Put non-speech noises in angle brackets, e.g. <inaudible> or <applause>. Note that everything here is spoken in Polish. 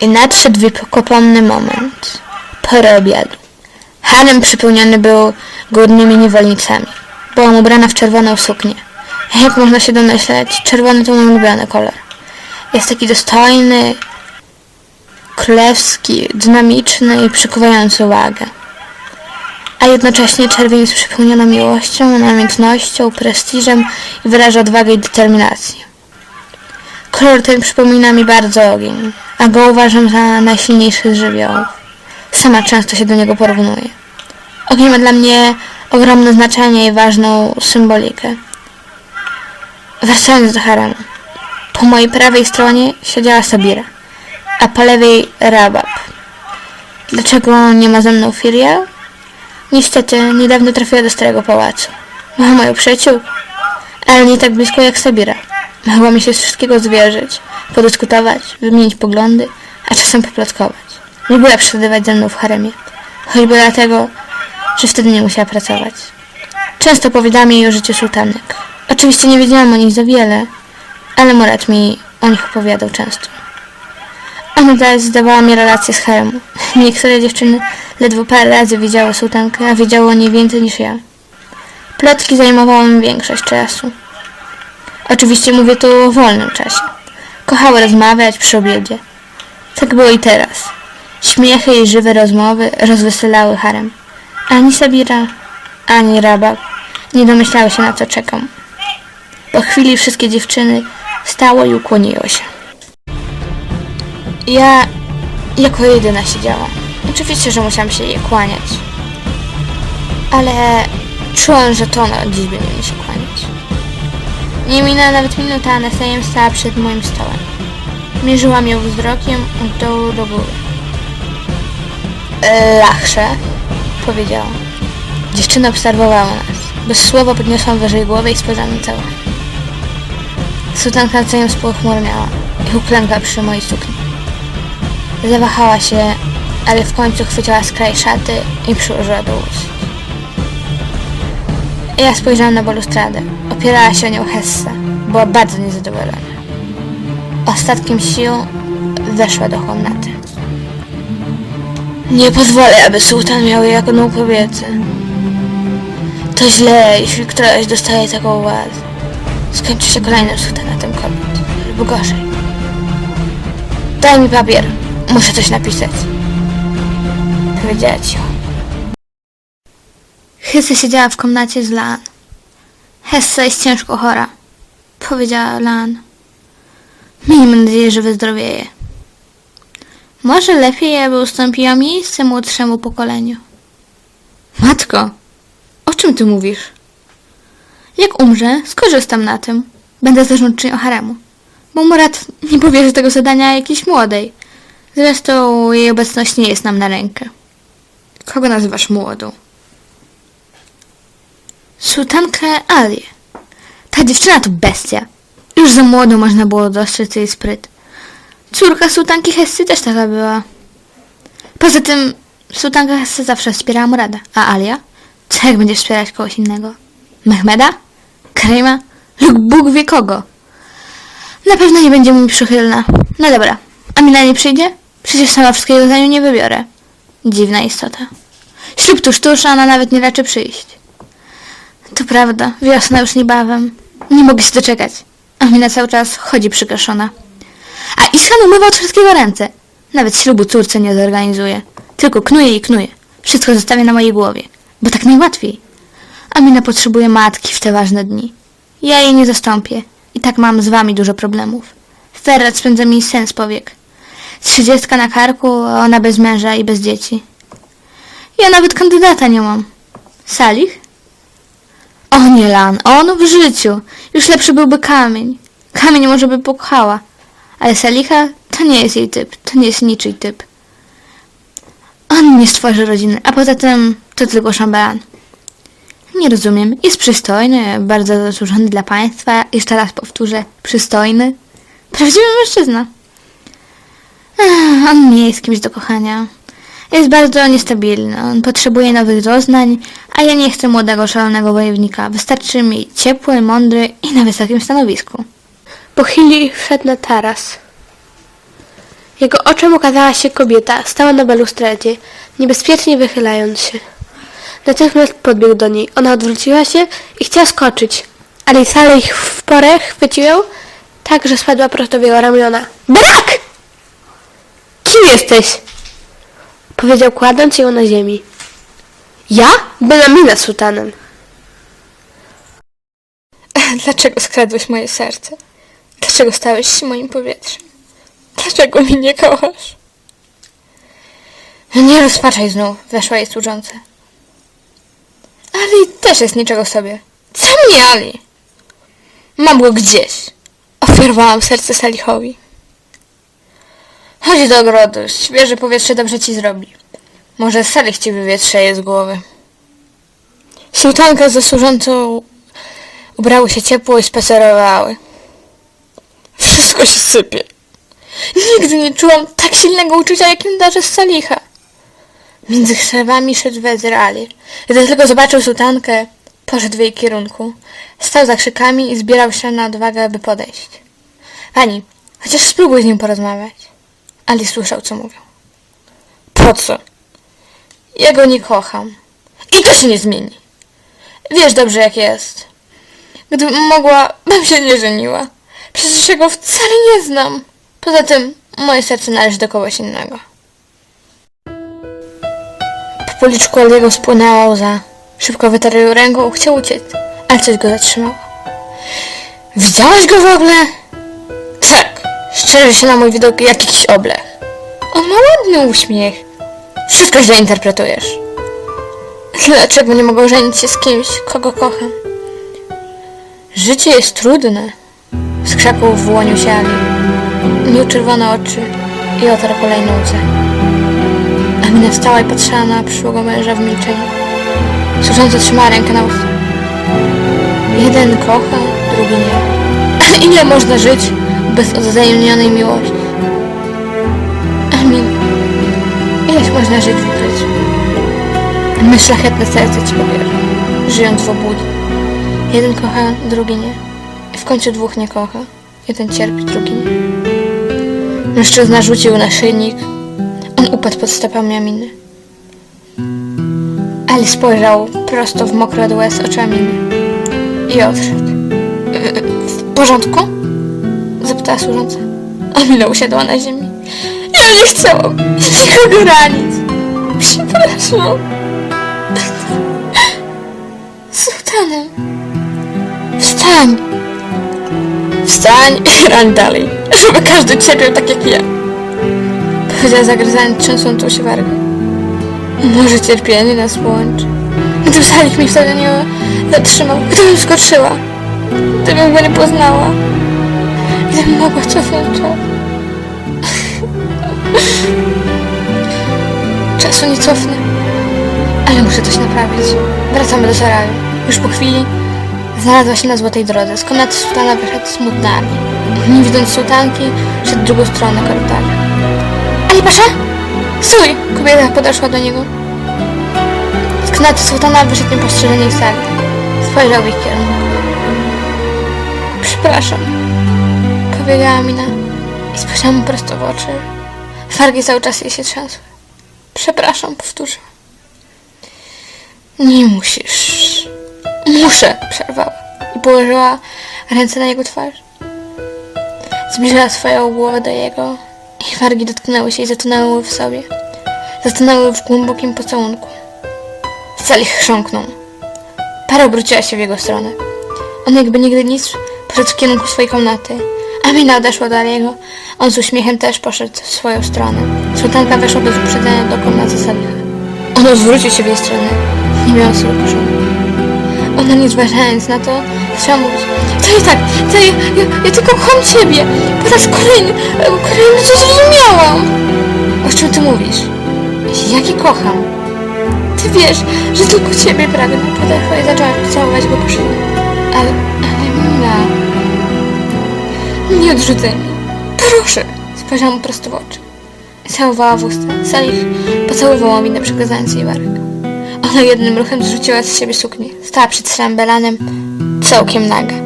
I nadszedł wiekopomny moment. Pora obiadu. Harem przypełniony był górnymi niewolnicami. Byłam ubrana w czerwoną suknię. Jak można się domyśleć, czerwony to mój ulubiony kolor. Jest taki dostojny, królewski, dynamiczny i przykuwający uwagę. A jednocześnie czerwień jest przepełniona miłością, namiętnością, prestiżem i wyraża odwagę i determinację. Kolor ten przypomina mi bardzo ogień, a go uważam za najsilniejszy z żywiołów. Sama często się do niego porównuję. Ogień ma dla mnie ogromne znaczenie i ważną symbolikę. Wracając do haremu. Po mojej prawej stronie siedziała Sabira, a po lewej Rabab. Dlaczego nie ma ze mną Firia? Niestety, niedawno trafiła do starego pałacu. Była moją przyjaciółką, ale nie tak blisko jak Sabira. Mogła mi się z wszystkiego zwierzyć, podyskutować, wymienić poglądy, a czasem poplotkować. Lubiła przebywać ze mną w haremie, choćby dlatego, że wtedy nie musiała pracować. Często opowiadałam jej o życiu sultanek. Oczywiście nie wiedziałam o nich za wiele, ale Murat mi o nich opowiadał często. Ona zdawała mi relacje z haremu. <laughs> Niektóre dziewczyny ledwo parę razy widziały sułtankę, a wiedziały o niej więcej niż ja. Plotki zajmowały mi większość czasu. Oczywiście mówię tu o wolnym czasie. Kochały rozmawiać przy obiedzie. Tak było i teraz. Śmiechy i żywe rozmowy rozweselały harem. Ani Sabira, ani Rabab nie domyślały się na co czekam. Po chwili wszystkie dziewczyny stało i ukłoniły się. Ja jako jedyna siedziałam. Oczywiście, że musiałam się jej kłaniać. Ale czułam, że to ona dziś będzie mi się kłaniać. Nie minęła nawet minuta, a Nesejem stała przed moim stołem. Mierzyłam ją wzrokiem od dołu do góry. Lachsze, powiedziałam. Dziewczyna obserwowała nas. Bez słowa podniosłam wyżej głowę i spojrzałam na całą. Sutanka Nesejem spochmurniała i uklękła przy mojej sukni. Zawahała się, ale w końcu chwyciła skraj szaty i przyłożyła do ust. Ja spojrzałam na balustradę. Opierała się o nią Hessa. Była bardzo niezadowolona. Ostatkiem sił weszła do komnaty. Nie pozwolę, aby sułtan miał jaką kobietę. To źle, jeśli któraś dostaje taką władzę. Skończy się kolejnym sułtanatem kobiet. Lub gorzej. Daj mi papier. Muszę coś napisać. Powiedziała cicho. Hessa siedziała w komnacie z Lan. Hessa jest ciężko chora, powiedziała Lan. Miejmy nadzieję, że wyzdrowieje. Może lepiej, aby ustąpiła miejsce młodszemu pokoleniu. Matko, o czym ty mówisz? Jak umrze, skorzystam na tym. Będę zarządczynią haremu. Bo Murat nie powierzy tego zadania jakiejś młodej. Zresztą jej obecność nie jest nam na rękę. Kogo nazywasz młodą? Sułtankę Alię. Ta dziewczyna to bestia. Już za młodo można było dostrzec jej spryt. Córka sułtanki Hessy też taka była. Poza tym sułtanka Hessy zawsze wspierała Murada, a Alia? Co jak będzie wspierać kogoś innego? Mehmeda? Karima? Lub Bóg wie kogo? Na pewno nie będzie mi przychylna. No dobra, Amina nie przyjdzie? Przecież sama wszystkiego za nią nie wybiorę. Dziwna istota. Ślub tuż tuż, a ona nawet nie raczy przyjść. To prawda, wiosna już niebawem. Nie mogę się doczekać. Amina cały czas chodzi przykaszona. A Ishan umywa od wszystkiego ręce. Nawet ślubu córce nie zorganizuje. Tylko knuje i knuje. Wszystko zostawia na mojej głowie. Bo tak najłatwiej. Amina potrzebuje matki w te ważne dni. Ja jej nie zastąpię. I tak mam z wami dużo problemów. Ferrat spędza mi sen z powiek. Trzydziestka na karku, a ona bez męża i bez dzieci. Ja nawet kandydata nie mam. Salih? O nie, Lan, on w życiu. Już lepszy byłby kamień. Kamień może by pokochała. Ale Saliha to nie jest jej typ. To nie jest niczyj typ. On nie stworzy rodziny, a poza tym to tylko szambelan. Nie rozumiem. Jest przystojny, bardzo zasłużony dla państwa. Jeszcze raz powtórzę, przystojny. Prawdziwy mężczyzna. On nie jest kimś do kochania. Jest bardzo niestabilny. On potrzebuje nowych doznań, a ja nie chcę młodego, szalonego wojownika. Wystarczy mi ciepły, mądry i na wysokim stanowisku. Po chwili wszedł na taras. Jego oczom ukazała się kobieta, stała na balustradzie, niebezpiecznie wychylając się. Natychmiast podbiegł do niej. Ona odwróciła się i chciała skoczyć, ale Saleh w porę chwycił ją, tak, że spadła prosto w jego ramiona. Brak! Kim jesteś? Powiedział kładąc ją na ziemi. Ja? Benamina sutanem. <laughs> Dlaczego skradłeś moje serce? Dlaczego stałeś się moim powietrzem? Dlaczego mnie nie kochasz? Nie rozpaczaj znów, weszła jej służąca. Ali też jest niczego sobie. Co mnie, Ali? Mam go gdzieś. Ofiarowałam serce Salichowi. Chodź do ogrodu, świeże powietrze dobrze ci zrobi. Może Salich ci wywietrzeje z głowy. Sułtanka ze służącą Ubrały się ciepło i spacerowały. Wszystko się sypie. Nigdy nie czułam tak silnego uczucia, jakim darzę z Salicha. Między krzewami szedł Wezyr Ali. Gdy tylko zobaczył sułtankę, poszedł w jej kierunku. Stał za krzykami i zbierał się na odwagę, aby podejść. Pani, chociaż spróbuj z nim porozmawiać. Ali słyszał, co mówią. Po co? Ja go nie kocham. I to się nie zmieni. Wiesz dobrze, jak jest. Gdybym mogła, bym się nie żeniła. Przecież ja go wcale nie znam. Poza tym, moje serce należy do kogoś innego. Po policzku Aliego spłynęła łza. Szybko wytarł ręką, chciał uciec, ale coś go zatrzymało. Widziałaś go w ogóle? Tak, szczerze się na mój widok jak jakiś oblech. On ma ładny uśmiech. Wszystko źle interpretujesz. Dlaczego nie mogę żenić się z kimś, kogo kocham? Życie jest trudne. Z krzaków wyłonił się Ali. Miał czerwone oczy i otarł kolejną łzę. Amina stała i patrzyła na przyszłego męża w milczeniu. Służąca trzymała rękę na usta. Jeden kocha, drugi nie. Ile można żyć bez odwzajemnionej miłości? Amin, ileś można żyć w ukryciu? My szlachetne serce ci powierzę, żyjąc w obłudzie. Jeden kocha, drugi nie. I w końcu dwóch nie kocha. Jeden cierpi, drugi nie. Mężczyzna rzucił naszyjnik. On upadł pod stopami Aminy. Ali spojrzał prosto w mokre od łez oczy Aminy. I odszedł. "E, W porządku? Zapytała służąca. Amina usiadła na ziemi. Ja nie chciałam nikogo ranić. Przepraszam. Sultanem. Wstań! Wstań i rań dalej, żeby każdy cierpiał tak jak ja. Powiedziała zagryzając trzęsącą się wargę. Może cierpienie nas łączy. Gdyby Salik mi wtedy nie zatrzymał, gdybym skoczyła, gdybym go nie poznała, gdybym mogła cofnąć czas. Czasu nie cofnę, ale muszę coś naprawić. Wracamy do Saraju. Już po chwili znalazła się na złotej drodze. Z komnaty sułtana wyszedł smutny Ali. Nie widząc sułtanki, szedł drugą stronę korytarza. Ali pasza? Stój! Kobieta podeszła do niego. Z komnaty sułtana wyszedł niepostrzeżenie sali. Spojrzał w ich kierunku. Przepraszam, powiedziała Mina i spojrzała mu prosto w oczy. Wargi cały czas jej się trzęsły. Przepraszam, powtórzyła. Nie musisz. Muszę, przerwała i położyła ręce na jego twarz. Zbliżyła swoją głowę do jego i wargi dotknęły się i zatonęły w sobie. Zatonęły w głębokim pocałunku. Salich chrząknął. Para obróciła się w jego stronę. On jakby nigdy nic poszedł w kierunku swojej komnaty. Amina odeszła do Aliego. On z uśmiechem też poszedł w swoją stronę. Sultanka weszła bez uprzedzenia do komnaty Saliha. On odwrócił się w jej stronę. Nie miał słuchu. Ona nie zważając na to, zaczęła mówić To i tak, to ja, ja, ja tylko kocham Ciebie. Po raz kolejny, e, kolejny to zrozumiałam. O czym Ty mówisz? Jaki kocham? Ty wiesz, że tylko Ciebie pragnę. Podeszła i zaczęła całować go po szyi. Mnie. Proszę. Spojrzała mu prosto w oczy. Całowała w usta. Salih pocałowała minę, przekazając jej warg. Ona jednym ruchem zrzuciła z siebie suknię. Stała przed szambelanem całkiem naga.